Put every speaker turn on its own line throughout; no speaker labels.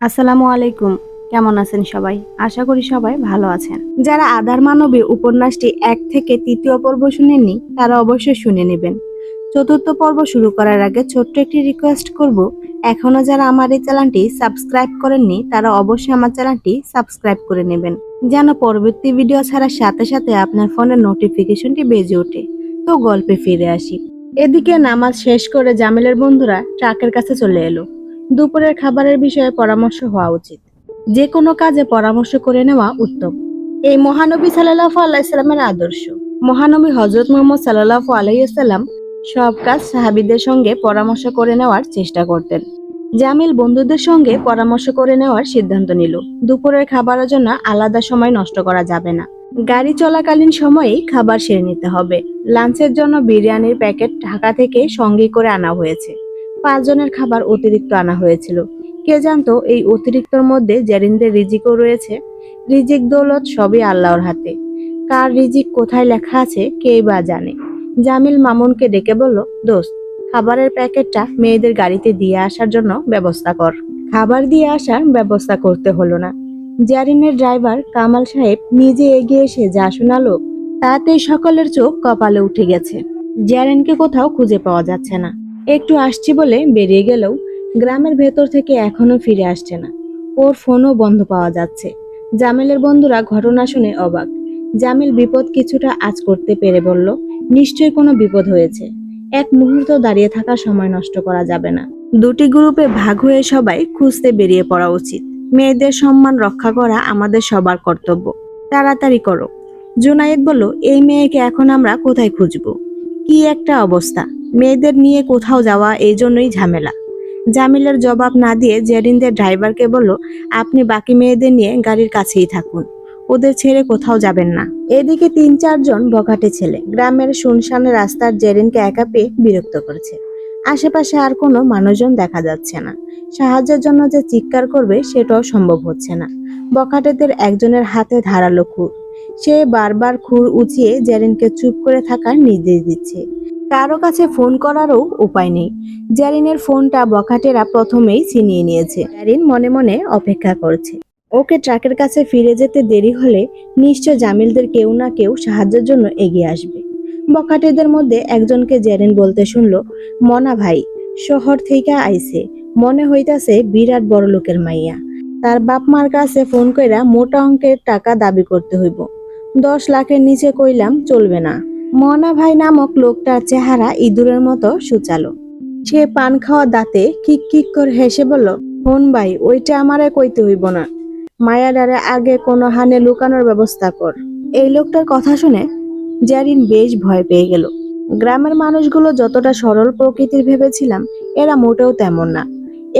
আসসালামু আলাইকুম। কেমন আছেন সবাই? আশা করি সবাই ভালো আছেন। যারা আধার মানবী উপন্যাসটি এক থেকে তৃতীয় পর্ব শুনেননি, তারা অবশ্যই শুনে নেবেন। চতুর্থ পর্ব শুরু করার আগে ছোট্ট একটি রিকোয়েস্ট করব। এখনও যারা আমার এই চ্যানেলটি সাবস্ক্রাইব করেননি, তারা অবশ্যই আমার চ্যানেলটি সাবস্ক্রাইব করে নেবেন। যেন পরবর্তী ভিডিও ছাড়ার সাথে সাথে আপনার ফোনের নোটিফিকেশনটি বেজে ওঠে। তো গল্পে ফিরে আসি। এদিকে নামাজ শেষ করে জামিলের বন্ধুরা ট্রাকের কাছে চলে এলো। দুপুরের খাবারের বিষয়ে পরামর্শ হওয়া উচিত। যে কোনো কাজে পরামর্শ করে নেওয়া উত্তম। এই মহানবী সাল্লাহ আলাইসাল্লামের আদর্শ। মহানবী হজরত মোহাম্মদ সাল্লাহ আলাইসাল্লাম সব কাজ সাহাবিদের সঙ্গে পরামর্শ করে নেওয়ার চেষ্টা করতেন। জামিল বন্ধুদের সঙ্গে পরামর্শ করে নেওয়ার সিদ্ধান্ত নিল। দুপুরের খাবারের জন্য আলাদা সময় নষ্ট করা যাবে না। গাড়ি চলাকালীন সময়েই খাবার সেরে নিতে হবে। লাঞ্চের জন্য বিরিয়ানির প্যাকেট ঢাকা থেকে সঙ্গে করে আনা হয়েছে। পাঁচজনের খাবার অতিরিক্ত আনা হয়েছিল। কে জানতো এই অতিরিক্তর মধ্যে জেরিনদের রিজিকও রয়েছে? রিজিক দৌলত সবই আল্লাহর হাতে। কার রিজিক কোথায় লেখা আছে কেই বা জানে? জামিল মামুনকে ডেকে বলল, দোস্ত, খাবারের প্যাকেটটা মেয়েদের গাড়িতে দিয়ে আসার জন্য ব্যবস্থা কর। খাবার দিয়ে আসার ব্যবস্থা করতে হলো না। জারিনের ড্রাইভার কামাল সাহেব নিজে এগিয়ে এসে যা শোনালো, তাতেই সকলের চোখ কপালে উঠে গেছে। জারিনকে কোথাও খুঁজে পাওয়া যাচ্ছে না। একটু আসছি বলে বেরিয়ে গেলেও গ্রামের ভেতর থেকে এখনও ফিরে আসছে না। ওর ফোনও বন্ধ পাওয়া যাচ্ছে। জামিলের বন্ধুরা ঘটনা শুনে অবাক। জামিল বিপদ কিছুটা আজ করতে পেরে বলল, নিশ্চয়ই কোনো বিপদ হয়েছে। এক মুহূর্ত দাঁড়িয়ে থাকা সময় নষ্ট করা যাবে না। দুটি গ্রুপে ভাগ হয়ে সবাই খুঁজতে বেরিয়ে পড়া উচিত। মেয়েদের সম্মান রক্ষা করা আমাদের সবার কর্তব্য। তাড়াতাড়ি করো। জুনায়েদ বলল, এই মেয়েকে এখন আমরা কোথায় খুঁজবো? কি একটা অবস্থা। মেয়েদের নিয়ে কোথাও যাওয়া এই জন্যই ঝামেলা। জামিলের জবাব না দিয়ে জেরিনদের ড্রাইভারকে বলল, আপনি বাকি মেয়েদের নিয়ে গাড়ির কাছেই থাকুন। ওদের ছেড়ে কোথাও যাবেন না। এদিকে তিন চারজন বখাটে ছেলে, গ্রামের শুনশান রাস্তার জেরিনকে একা পেয়ে বিরক্ত করেছে। আশেপাশে আর কোনো মানুষজন দেখা যাচ্ছে না। সাহায্যের জন্য যে চিৎকার করবে, সেটাও সম্ভব হচ্ছে না। বখাটেদের একজনের হাতে ধারালো খুর। সে বারবার খুর উঁচিয়ে জেরিনকে চুপ করে থাকার নির্দেশ দিচ্ছে। কারও কাছে ফোন করারও উপায় নেই। জ্যারিনের ফোনটা বখাটেরা প্রথমেই ছিনিয়ে নিয়েছে। জ্যারিন মনে মনে অপেক্ষা করছে। ওকে ট্রাকের কাছে ফিরে যেতে দেরি হলে নিশ্চয় জামিলদের কেউ না কেউ সাহায্যের জন্য এগিয়ে আসবে। বখাটেদের মধ্যে একজনকে জেরিন বলতে শুনল, মনা ভাই, শহর থেকে আইছে। মনে হইতাছে বিরাট বড় লোকের মাইয়া। তার বাপ মার কাছে ফোন কইরা মোটা অঙ্কের টাকা দাবি করতে হইব। দশ লাখের নিচে কইলাম চলবে না। মনা ভাই নামক লোকটার চেহারা ইঁদুরের মতো সুচালো। সে পান খাওয়া দাঁতে কিক কিক করে হেসে বলল, হন ভাই, ওইটা আমারে কইতে হইব না। মায়াডারে আগে কোনো হানে লুকানোর ব্যবস্থা কর। এই লোকটার কথা শুনে জারিন বেশ ভয় পেয়ে গেল। গ্রামের মানুষগুলো যতটা সরল প্রকৃতির ভেবেছিলাম, এরা মোটেও তেমন না।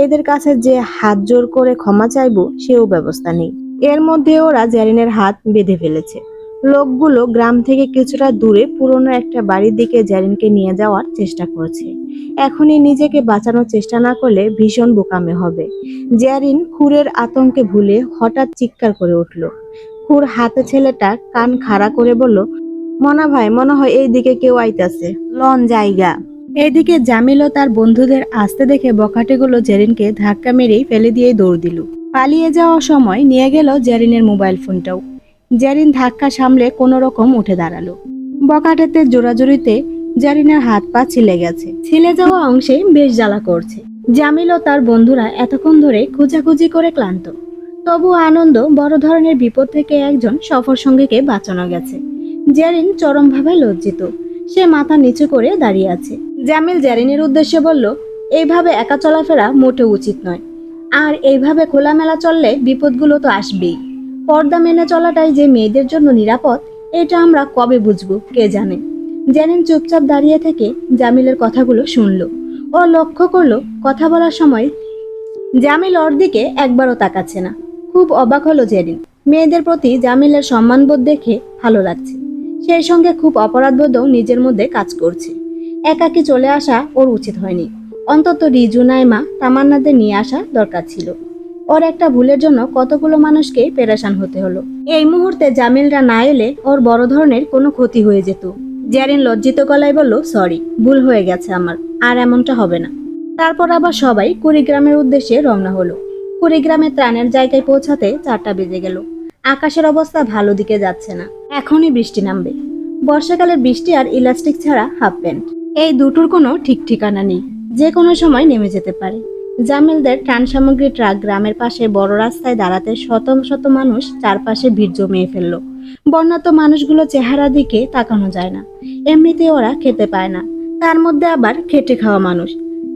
এদের কাছে যে হাত জোর করে ক্ষমা চাইব, সেও ব্যবস্থা নেই। এর মধ্যে ওরা জারিনের হাত বেঁধে ফেলেছে। লোকগুলো গ্রাম থেকে কিছুটা দূরে পুরনো একটা বাড়ির দিকে জারিনকে নিয়ে যাওয়ার চেষ্টা করছে। এখনই নিজেকে বাঁচানোর চেষ্টা না করলে ভীষণ বোকামে হবে। জ্যারিন খুরের আতঙ্কে ভুলে হঠাৎ চিৎকার করে উঠল। খুর হাতে ছেলেটা কান খাড়া করে বলল, মনা ভাই, মনে হয় এই দিকে কেউ আইতাছে। লন জায়গা। এদিকে জামিল ও তার বন্ধুদের আসতে দেখে বখাটেগুলো জেরিনকে ধাক্কা মেরেই ফেলে দিয়ে দৌড় দিল। পালিয়ে যাওয়ার সময় নিয়ে গেল জেরিনের মোবাইল ফোনটাও। জেরিন ধাক্কা সামলে কোনো রকম উঠে দাঁড়াল। বকাটেতে, জোরাজোরিতে জারিনার হাত পা ছিলে গেছে। ছিলে যাওয়া অংশে বেশ জ্বালা করছে। জামিল ও তার বন্ধুরা এতক্ষণ ধরে খোঁজাখুঁজি করে ক্লান্ত। তবু আনন্দ বড় ধরনের বিপদ থেকে একজন সফর সঙ্গীকে বাঁচানো গেছে। জেরিন চরমভাবে লজ্জিত। সে মাথা নিচু করে দাঁড়িয়ে আছে। জামিল জেরিনের উদ্দেশ্যে বলল, এইভাবে একা চলাফেরা মোটেও উচিত নয়। আর এইভাবে খোলামেলা চললে বিপদগুলো তো আসবেই। পর্দা মেনে চলাটাই যে মেয়েদের জন্য নিরাপদ, এটা আমরা কবে বুঝব, কে জানে? জেরিন চুপচাপ দাঁড়িয়ে থেকে জামিলের কথাগুলো শুনল। ও লক্ষ্য করল, কথা বলার সময় জামিল ওর দিকে একবারও তাকাচ্ছে না। খুব অবাক হলো জেরিন। মেয়েদের প্রতি জামিলের সম্মানবোধ দেখে ভালো লাগছে। সেই সঙ্গে খুব অপরাধবোধও নিজের মধ্যে কাজ করছে। একাকি চলে আসা ওর উচিত হয়নি। অন্তত রিজু, নাইমা, তামান্নাদের নিয়ে আসা দরকার ছিল। ওর একটা ভুলের জন্য কতগুলো মানুষকে পেরেশান হতে হলো। এই মুহূর্তে জামিলরা না এলে ওর বড় ধরনের কোনো ক্ষতি হয়ে যেত। জ্যারিন লজ্জিত গলায় বলল, সরি, ভুল হয়ে গেছে আমার, আর এমনটা হবে না। তারপর আবার সবাই কুড়িগ্রামের উদ্দেশ্যে রওনা হলো। কুড়িগ্রামে ত্রাণের জায়গায় পৌঁছাতে চারটা বেজে গেল। আকাশের অবস্থা ভালো দিকে যাচ্ছে না। এখনই বৃষ্টি নামবে। বর্ষাকালের বৃষ্টি আর ইলাস্টিক ছাড়া হাফ প্যান্ট। এই দুটোর কোনো ঠিক ঠিকানা নেই। যে কোনো সময় নেমে যেতে পারে। জামিলদের ত্রাণ সামগ্রী ট্রাক গ্রামের পাশে বড় রাস্তায় দাঁড়াতে শত শত মানুষ চারপাশে ভিড় জমিয়ে ফেলল। বন্যাত মানুষগুলো চেহারা দিকে তাকানো যায় না। এমনিতে ওরা খেতে পায় না। তার মধ্যে আবার খেটে খাওয়া মানুষ।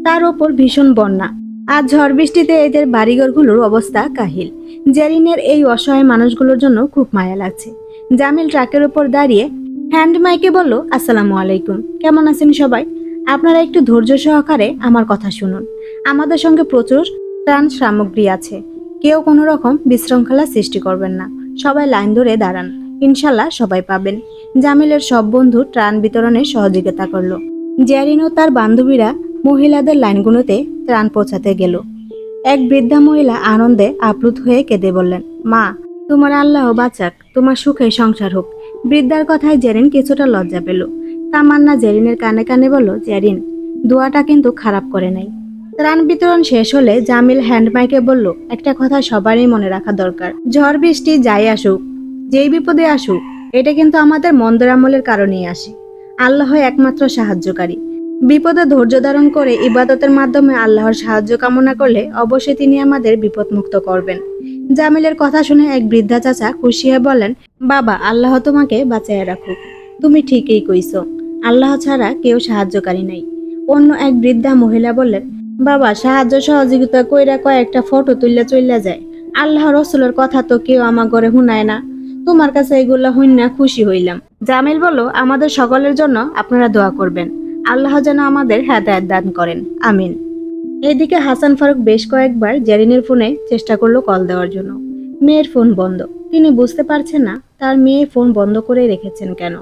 তার ওপর ভীষণ বন্যা। আর ঝড় বৃষ্টিতে এদের বাড়িঘরগুলোর অবস্থা কাহিল। জেরিনের এই অসহায় মানুষগুলোর জন্য খুব মায়া লাগছে। জামিল ট্রাকের উপর দাঁড়িয়ে হ্যান্ড মাইকে বলল, আসসালামু আলাইকুম। কেমন আছেন সবাই? আপনারা একটু ধৈর্য সহকারে আমার কথা শুনুন। আমাদের সঙ্গে প্রচুর ত্রাণ সামগ্রী আছে। কেউ কোনো রকম বিশৃঙ্খলা সৃষ্টি করবেন না। সবাই লাইন ধরে দাঁড়ান। ইনশাল্লাহ সবাই পাবেন। জামিলের সব বন্ধু ত্রাণ বিতরণে সহযোগিতা করল। জেরিন ও তার বান্ধবীরা মহিলাদের লাইনগুলোতে ত্রাণ পৌঁছাতে গেল। এক বৃদ্ধা মহিলা আনন্দে আপ্লুত হয়ে কেঁদে বললেন, মা, তোমার আল্লাহ বাঁচাক, তোমার সুখে সংসার হোক। বৃদ্ধার কথায় জেরিন কিছুটা লজ্জা পেল। তামান্না জেরিনের কানে কানে বলল, জেরিন, দোয়াটা কিন্তু খারাপ করে নাই। ত্রাণ বিতরণ শেষ হলে জামিল হ্যান্ডমাইকে বলল, একটা কথা সবারই মনে রাখা দরকার। ঝড় বৃষ্টি যাই আসুক, যেই বিপদে আসুক, এটা কিন্তু আমাদের মন্দর আমলের কারণেই আসে। আল্লাহ একমাত্র সাহায্যকারী। বিপদে ধৈর্য ধারণ করে ইবাদতের মাধ্যমে আল্লাহর সাহায্য কামনা করলে অবশ্যই তিনি আমাদের বিপদমুক্ত করবেন। জামিলের কথা শুনে এক বৃদ্ধা চাচা খুশি হয়ে বলেন বাবা, আল্লাহ তোমাকে বাঁচাইয়া রাখুক। তুমি ঠিকই কইছো। আল্লাহ ছাড়া কেউ সাহায্যকারী নাই। অন্য এক বৃদ্ধা মহিলা বললেন, বাবা, সাহায্য সহযোগিতা কইরা কয়েকটা ফটো তুললে চইলা যায়। আল্লাহ রসুলের কথা তো কেউ আমার ঘরে শুনায় না। তোমার কাছে এগুলা হইনা খুশি হইলাম। জামিল বলল, আমাদের সকলের জন্য আপনারা দোয়া করবেন। আল্লাহ যেন আমাদের হেদায়ত দান করেন। আমিন। এদিকে হাসান ফারুক বেশ কয়েকবার জেরিনের ফোনে চেষ্টা করল কল দেওয়ার জন্য। মেয়ের ফোন বন্ধ। তিনি বুঝতে পারছেন না, তার মেয়ে ফোন বন্ধ করে রেখেছেন কেন।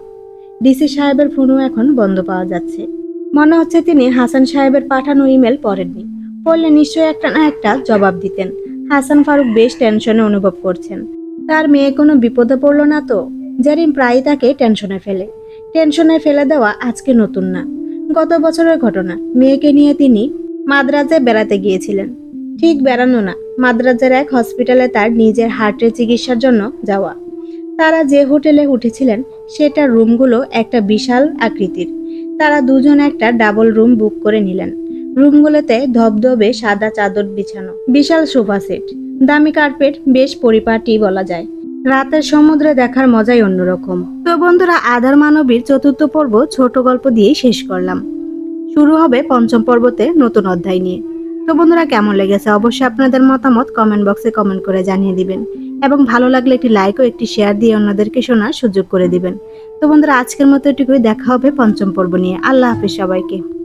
ডিসি সাহেবের ফোনও এখন বন্ধ পাওয়া যাচ্ছে। মনে হচ্ছে তিনি হাসান সাহেবের পাঠানো ইমেল পড়েননি। পড়লে নিশ্চয়ই একটা না একটা জবাব দিতেন। হাসান ফারুক বেশ টেনশনে অনুভব করছেন। তার মেয়ে কোনো বিপদে পড়ল না তো? জেরিন প্রায়ই তাকে টেনশনে ফেলে। টেনশনে ফেলে দেওয়া আজকে নতুন না। গত বছরের ঘটনা। মেয়েকে নিয়ে তিনি মাদ্রাজে বেড়াতে গিয়েছিলেন। ঠিক বেড়ানো না। মাদ্রাজের এক হসপিটালে তার নিজের হার্টের চিকিৎসার জন্য যাওয়া। তারা যে হোটেলে উঠেছিলেন, সেটার রুমগুলো একটা বিশাল আকৃতির। তারা দুজন একটা ডাবল রুম বুক করে নিলেন। রুমগুলোতে ধবধবে সাদা চাদর বিছানো, বিশাল সোফা সেট, দামি কার্পেট, বেশ পরিপাটি বলা যায়। রাতের সমুদ্রে দেখার মজাই অন্যরকম। তো বন্ধুরা, আধার মানবীর চতুর্থ পর্ব ছোট গল্প দিয়েই শেষ করলাম। শুরু হবে পঞ্চম পর্বতে নতুন অধ্যায় নিয়ে। তো বন্ধুরা, কেমন লেগেছে? অবশ্যই আপনাদের মতামত কমেন্ট বক্সে কমেন্ট করে জানিয়ে দিবেন। এবং ভালো লাগলে একটি লাইক ও একটি শেয়ার দিয়ে অন্যদেরকে শোনার সুযোগ করে দিবেন। তো বন্ধুরা, আজকের মতো এটুকুই, দেখা হবে পঞ্চম পর্ব নিয়ে। আল্লাহ হাফিজ সবাইকে।